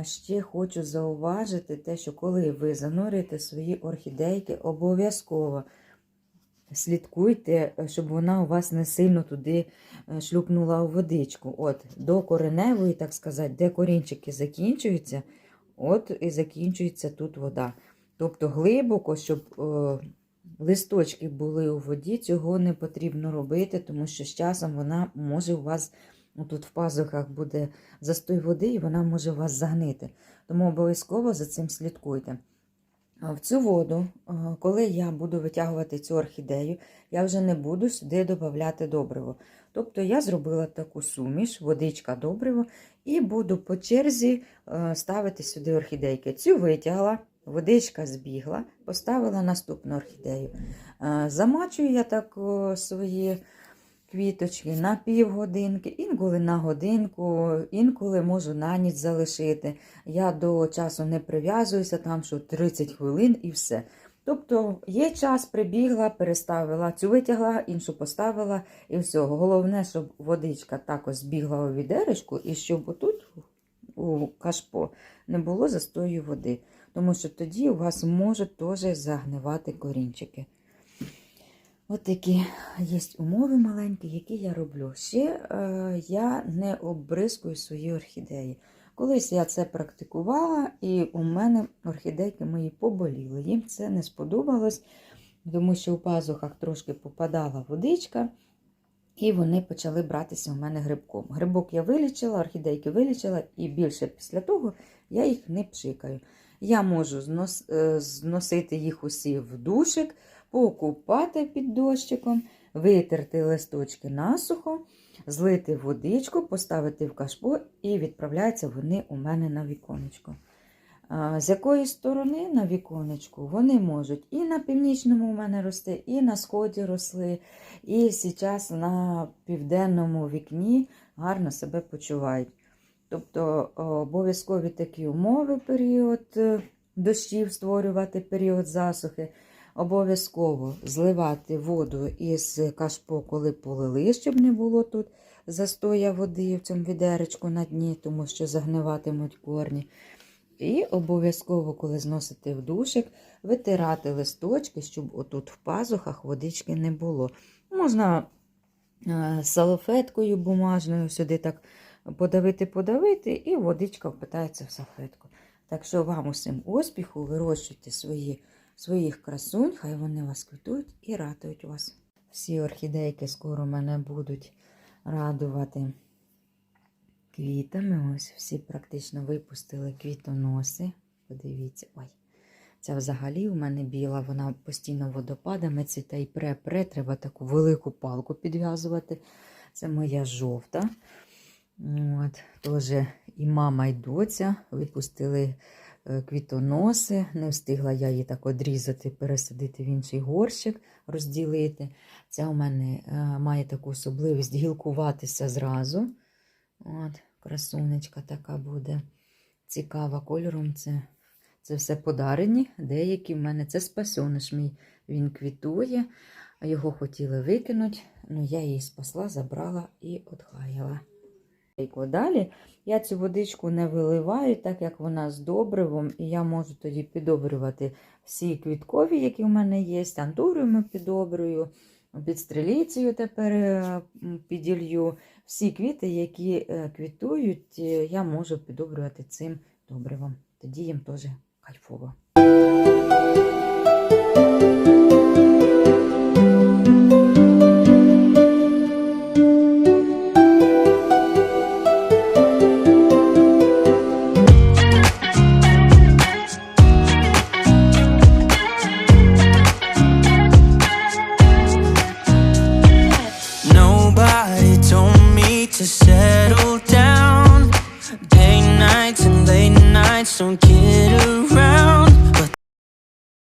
А ще хочу зауважити те, що коли ви занурюєте свої орхідейки, обов'язково слідкуйте, щоб вона у вас не сильно туди е, шлюпнула у водичку. От, до кореневої, так сказати, де корінчики закінчуються, от і закінчується тут вода. Тобто глибоко, щоб е, листочки були у воді, цього не потрібно робити, тому що з часом вона може у вас тут в пазухах буде застой води, і вона може вас загнити. Тому обов'язково за цим слідкуйте. В цю воду, коли я буду витягувати цю орхідею, я вже не буду сюди додавати добриво. Тобто я зробила таку суміш, водичка добриво, і буду по черзі ставити сюди орхідейки. Цю витягла, водичка збігла, поставила наступну орхідею. Замачую я так свої квіточки на півгодинки, інколи на годинку, інколи можу на ніч залишити. Я до часу не прив'язуюся, там що 30 хвилин і все. Тобто є час, прибігла, переставила, цю витягла, іншу поставила і все. Головне, щоб водичка також збігла у відеречку, і щоб отут у кашпо не було застою води. Тому що тоді у вас можуть теж загнивати корінчики. От такі є умови маленькі, які я роблю. Ще е, я не обрискую свої орхідеї. Колись я це практикувала, і у мене орхідейки мої поболіли. Їм це не сподобалось, тому що у пазухах трошки попадала водичка, і вони почали братися у мене грибком. Грибок я вилічила, орхідейки вилічила, і більше після того я їх не пшикаю. Я можу знос, е, зносити їх усі в душик, покупати під дощиком, витерти листочки насухо, злити водичку, поставити в кашпо і відправляються вони у мене на віконечко. З якої сторони на віконечку вони можуть і на північному у мене рости, і на сході росли, і зараз на південному вікні гарно себе почувають. Тобто обов'язкові такі умови період е, дощів створювати період засухи. Обов'язково зливати воду із кашпо, коли полили, щоб не було тут застоя води в цьому відеречку на дні, тому що загниватимуть корні. І обов'язково, коли зносите в душик, витирати листочки, щоб отут в пазухах водички не було. Можна е, салфеткою бумажною сюди так подавити-подавити, і водичка впитається в салфетку. Так що вам усім успіху, вирощуйте свої, своїх красунь, хай вони вас квітують і радують вас. Всі орхідейки скоро мене будуть радувати квітами. Ось всі практично випустили квітоноси. Подивіться, ой. Ця взагалі у мене біла, вона постійно водопадами цвіте і пре-пре, треба таку велику палку підв'язувати. Це моя жовта. От, Теж і мама, і доця випустили квітоноси. Не встигла я її так одрізати, пересадити в інший горщик, розділити. Ця у мене е, має таку особливість гілкуватися зразу. От, Красунечка така буде цікава кольором. Це це все подарені. Деякі в мене це спасьониш мій. Він квітує, його хотіли викинути. Ну, я її спасла, забрала і отхаяла. Далі я цю водичку не виливаю, так як вона з добривом, і я можу тоді підобрювати всі квіткові, які в мене є, антуріуми підобрюю, підстреліцею тепер е, піділью. Всі квіти, які е, квітують, е, я можу підобрювати цим добривом. Тоді їм теж кайфово. Don't care.